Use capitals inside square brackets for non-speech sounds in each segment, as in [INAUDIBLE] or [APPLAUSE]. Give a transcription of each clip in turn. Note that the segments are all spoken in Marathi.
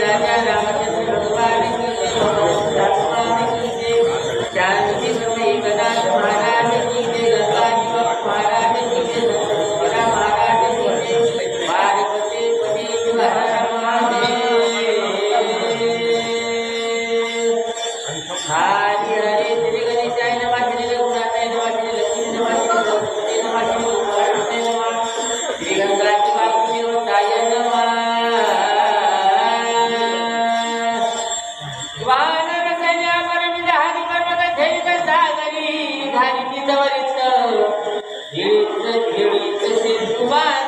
राजा राम one.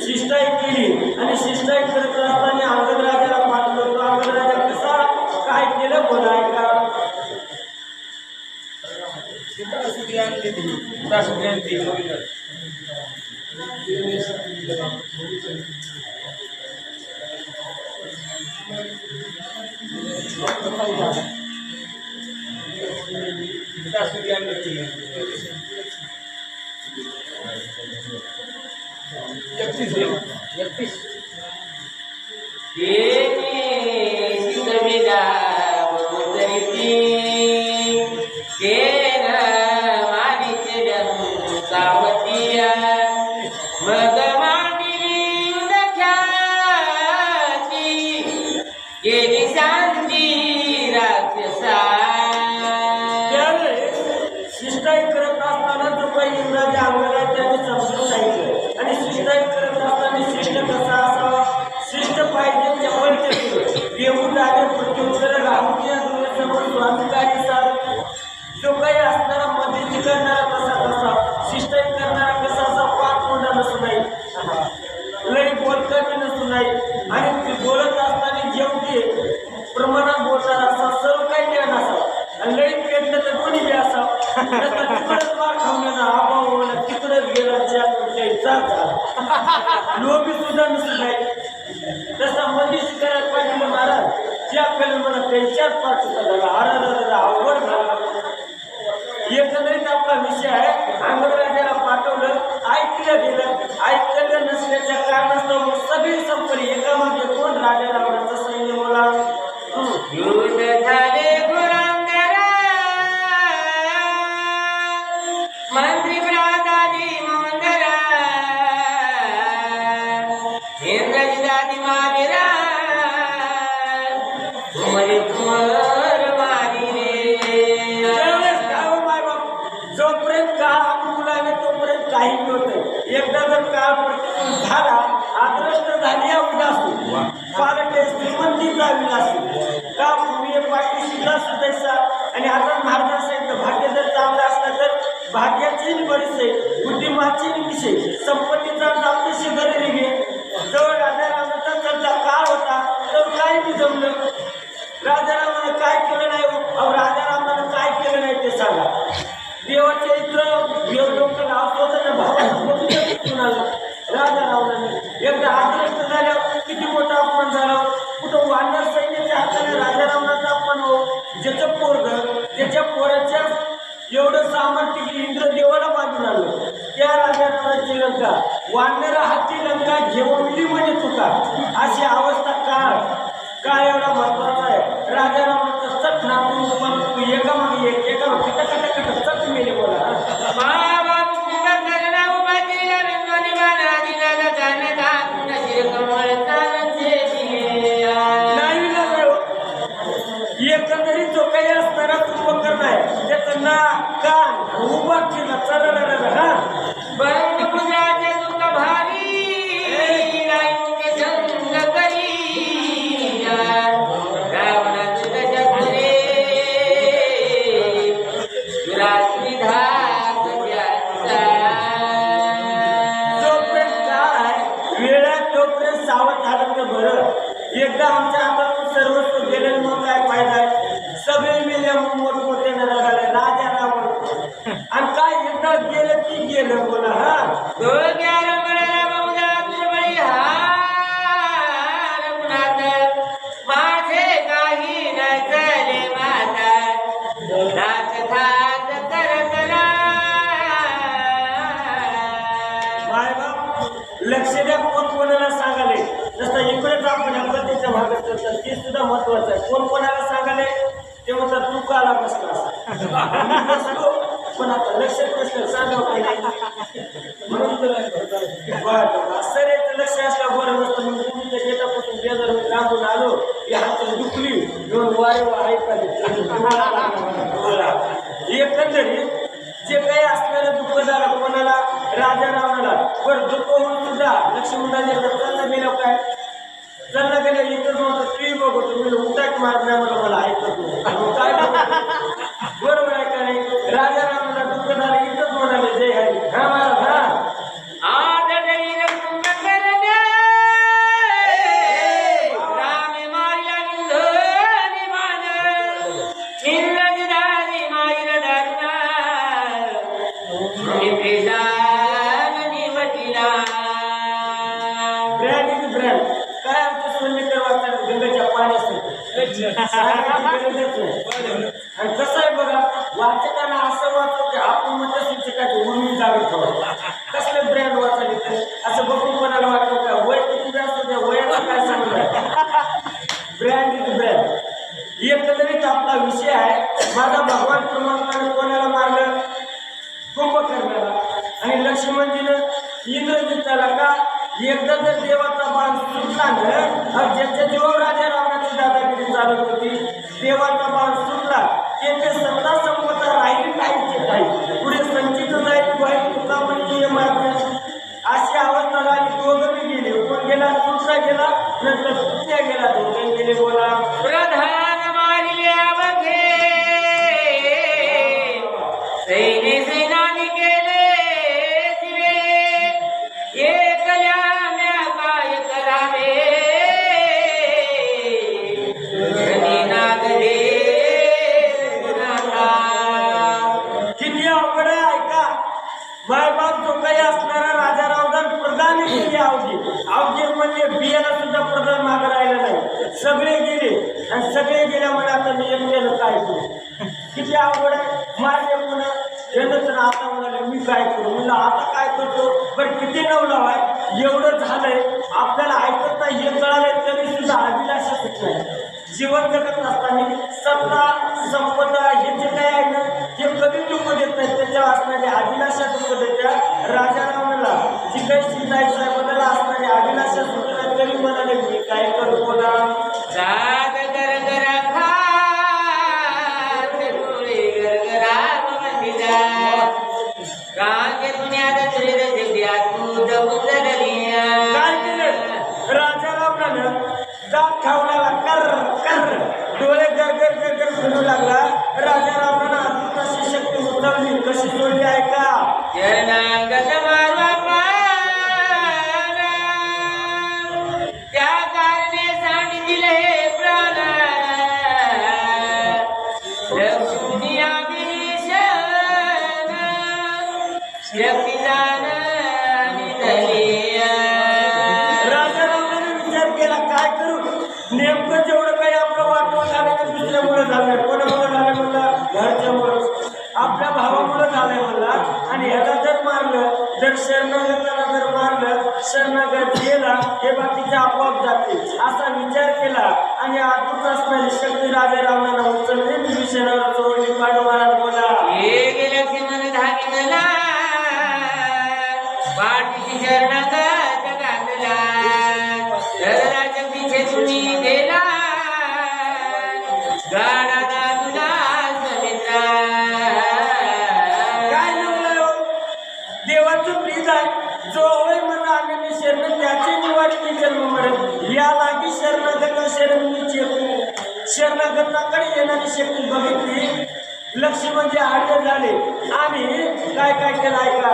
शिष्टाई केली आणि शिष्टाई करत असताना अंगदराजाला पाठ करतो अंगदराजा कसा? काय केलं बोलाय का सूर्यांनी 最主要你 नाही. आणि ते बोलत असताना जेवढे प्रमाणात बोलणार असा सर्व काही ज्ञान असावं. आणि लई पेटलं तर कोणी बी असावं. तिकडंच मार खावण्याचा अभाव होणार तिकडंच गेला सुद्धा नाही. तसा मध्यस्थी करायला पाहिजे महाराज. ज्या आपल्याला मला त्यांच्याच पाठवता झाला. आरा अवघड झाला. एकंदरीत आपला विषय आहे. अंगराजाला पाठवलं ऐकलं गेलं. ऐकलं नसल्याच्या कारणास्तव सगळी संपली. एकामागे कोण राजा रावणाचं सैन्य बोला पुढे जावी लागते का पूर्वी पाठीशीला सुदैसा आणि आता महाराज सांगितलं भाग्य जर चांगलं असलं तर भाग्याचे बरीचसे बुद्धिमाचे विषय संपत्तीचा जास्त शेजारी घे जवळ राजा रामाचा त्यांचा काळ होता? तर काय मी जमलं. राजारामानं काय केलं नाही? अहो राजारामानं काय केलं नाही ते सांगा. देवाच्या इथं देव लोक नाव तर भावाला कुणाला? राजा रावणाने एकदा हाताने राजारामाचा हो ज्याचं पोरग त्याच्या पोराच्या एवढं सामर्थ्य की इंद्र देवाला बांधून आलं त्या राजारामाची लंका वाढणारा हाती लंका घेऊन म्हणजे चुका अशी अवस्था काळ काय एवढा महत्त्वाचा आहे. राजा रामाचं नापून तुम्हाला एका मागे एक एका मागे कट कट मेले बोला. एकदा आमच्या हातातून सर्वस्व गेलं मग काय फायदा आहे सगळे मेले मग मोठमोठे नरगाले राजा रावण आणि काय एकदा गेलं की गेलं बोला हा. माझे काही नसले माता. नाच थाट करतला. मायबाप लक्ष द्या कोण कोणाला सांगाले. जसं इकडेच आपण अपत्याच्या भागात करतात ते सुद्धा महत्वाचं आहे. कोण कोणाला सांगाले? ते म्हणतात तू काला [LAUGHS] बसलो, पण आता लक्षात नसलं सांगावं आणि कसं आहे बघा वाचकांना असं वाटतं की आपण म्हणतो शिक्षकाची उर्मी जावी ठेवा कसले ब्रँड वाचायचे तर असं बघून कोणाला वाटतं का? वय किती जास्त त्या वयाला काय सांगणार? ब्रँड इज ब्रँड एकंदरीत आपला विषय आहे माझा भगवान परमात्माने कोणाला मारलं? कुंभकर्णाला आणि लक्ष्मणजीनं इंद्रजिताला का एकदा जर देवाचा बाण सुटला ना आणि ज्याच्या जीवावर राजा रावणाची दादागिरी चालत होती देवाचा बाण सुटला त्यांचे सत्ता संपत्ता राहील काहीच नाही. पुढे संचित जाईल वाईट तुका म्हणजे मार्ग. अशी अवस्था झाली दोघं गेले. कोण गेला? सुटला गेला नंतर तुटल्या गेला दोघं गेले बोला. प्रधान केली अवघी म्हणजे बियाला सुद्धा प्रधान मागे राहिला नाही. सगळे गेले. आणि सगळे गेल्यामुळे आता मी एकट्यानं काय करू किती आवड आहे. माझे पुन्हा यानं तर आता म्हणाले मी काय करू? म्हणलं आता काय करतो? बरं किती नवलाव आहे? एवढं झालंय. आपल्याला ऐकत नाही हे कळालंय तरी सुद्धा अभिलाष सुट नाही. जीवन जगत असताना सत्ता संपदा हे जे काय आहे ना हे कधी दुःख देत नाही. त्याच्या असणाऱ्या अभिलाषा दुःख देत्या राजा रावणाला जी काही सीताई साहेब काय करू बोला साग गरगरा खात डोळे गरगरा मंदिरा रांगे दुनियात त्रिद जग्यात तू काय केलं? दात खावल्याला कर कर. डोळे गरगर गरगर फिरू लागला દુનિયા દિશે વ્યક્તિદાન मारलं शरणागत गेला हे बाकीचे आपोआप जाते असा विचार केला आणि आतूच असणारी शक्ती राजे रावणाला उचलली विषयावर चोरली पाडू महाराज बोला. हे गेले मन धागिनला पाठीची शरणागत शरणागताकडे येणारी शक्ती बघितली. लक्ष म्हणजे आडवे झाले. आणि काय काय केलं ऐका?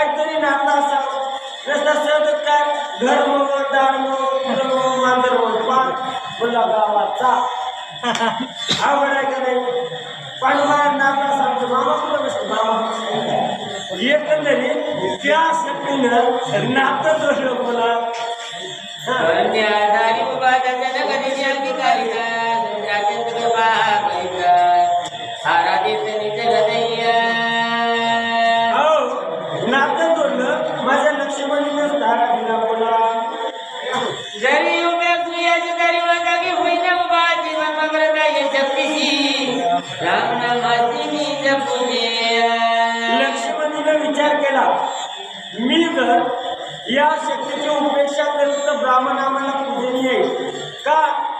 काहीतरी नाता असावं. रस्ता सतत काय? घर मग दार मग फुलं मग मांजर मग पान. फुला गावाचा. [LAUGHS] आवड आहे का नाही? पण मला नातं सांगतो मामा कुठं बसतो मामा एकंदरीत त्या शक्तीनं नातं जोडलं मला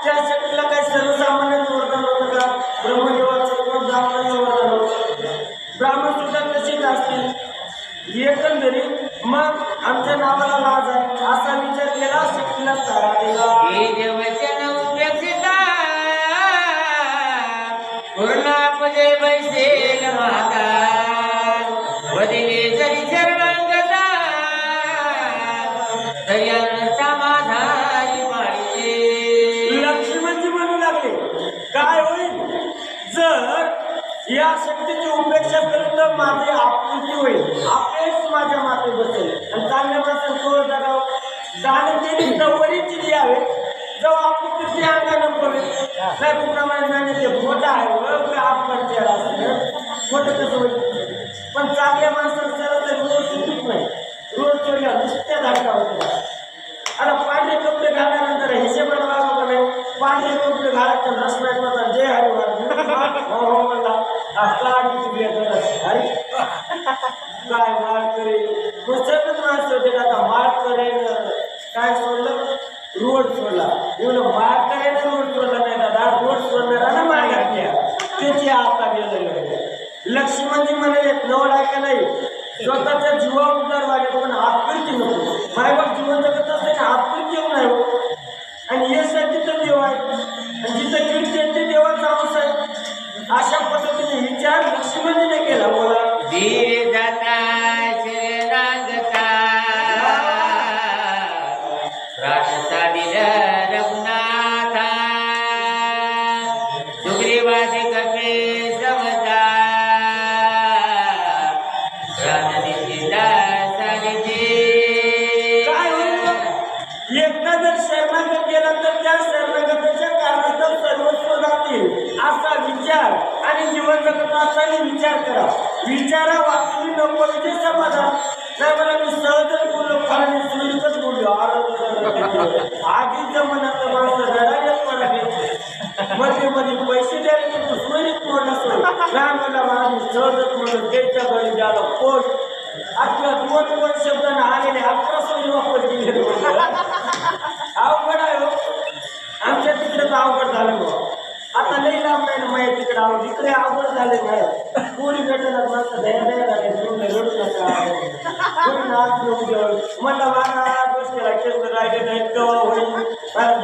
का त्या शक्तीला काही सर्वसामान्यांचं वरदान होतं का? ब्रह्मदेवाचं किंवा ब्राह्मणाचं वरदान होतं ब्राह्मण सुद्धा तसेच असतील. एकंदरीत मग आमच्या नावाला लाज आहे. असा विचार केला शक्तीला तारा दिला. पूर्ण पूजे बैसेल माता वदिले जरी चरणांगता तरी या शक्तीची उपेक्षा करून तर माझी आपुलकी होईल. आपलेच माझ्या माते बसेल. आणि चांगल्या माणसाला कोण जगावं. जाणून त्यांनी द्यावे जेव्हा आपण किती अंगानं पडेल? नाही कुणामध्ये नाही ते मोठं आहे बरं, आपण त्याला असं मोठं कसं होईल? पण चांगल्या माणसाला जरा तर रोज सुटत नाही. रोज चोरीला नुसत्या धाडका होत्या आता पांढरे कपडे घालल्यानंतर हिशेबाने वागवलं पांढरे कपडे घालायचं रसनात जे जय हो हो म्हणला असला. काय माळ करेल पुस्तकच माणसं होते आता माळ करेल. काय सोडलं? रोड सोडला. एवढं माळ करेल रोड सोडला नाही दादा रोड सोडणारा ना माळ घातल्या. त्याची आता गेलेलं लक्ष्मणजी म्हणाले नवल आहे का नाही? स्वतःच्या जीवा उद्धार वाले पण आत्मृती नको. मायबाप जीवन जगत असते ना आत्मृती येऊ नाही असा विचार आणि जीवन जगत असताना विचार करा. विचारा वाचून नको म्हणजे समाधान. नाही मला मी सहजच बोललो कारण मी सुरळीतच बोललो. आधी जमान्यात माणसं रडायलाच पडाले मध्ये मध्ये पैसे द्यायला तू सुरळीत बोलला सोड नाही मला माझी सहजच म्हणून त्याच्या घरी द्यायला कोण? आपल्या दोन दोन शब्दांना आलेले अकरा सोयी वापर केले अवघड आहे हो. आमच्या तिकडे तर अवघड झालं. बुवा. नाही ना माझ्या झाले काय कोणी भेटत माणसं. दया दया झाले. तुम्ही रडू नका कोणी नाच येऊ मला केला केंद्र राहिले नाही केव्हा होईल? मला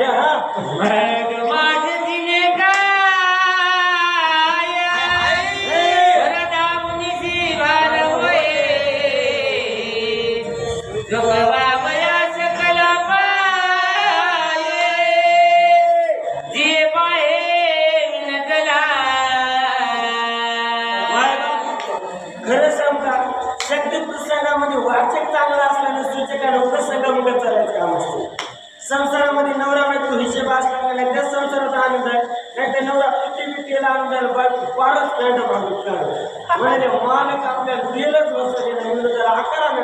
संसारात आनंद नाही तर नवरा पिटी पिटीला आनंद आहे. बायको फारच पॅन्ट मागत म्हणजे मालक आपल्याला दिलंच वस्तू देणं म्हणलं तर आकाराने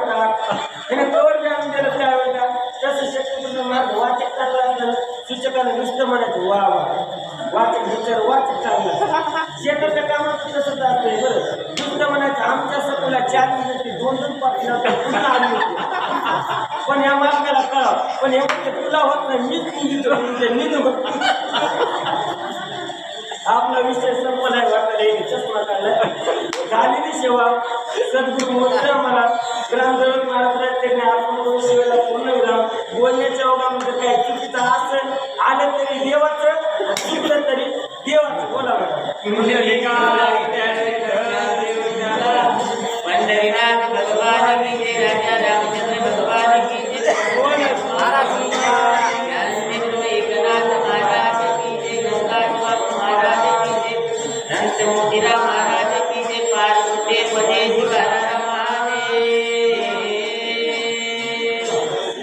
त्याने कवर बी आणून दिलं त्यावेळेला तसं शक्यतो मार्ग वाचक चांगला असलं सूचकानं नुसतं म्हणायचं वा वा. वाचक विचार वाचक शेताच्या कामात तसंच असतंय. बरं. नुसतं म्हणायचं आमच्या सगळ्या चार मिनिट दोन दोन पाच पुन्हा पण या मालकाला कळा पण हे तुला होत नाही मीच निघतो म्हणजे निघू आपला विषय संपला आहे वाटतं चष्मा काढला झालेली सेवा. सद्गुरू मोठ्या मला ग्रामसेवक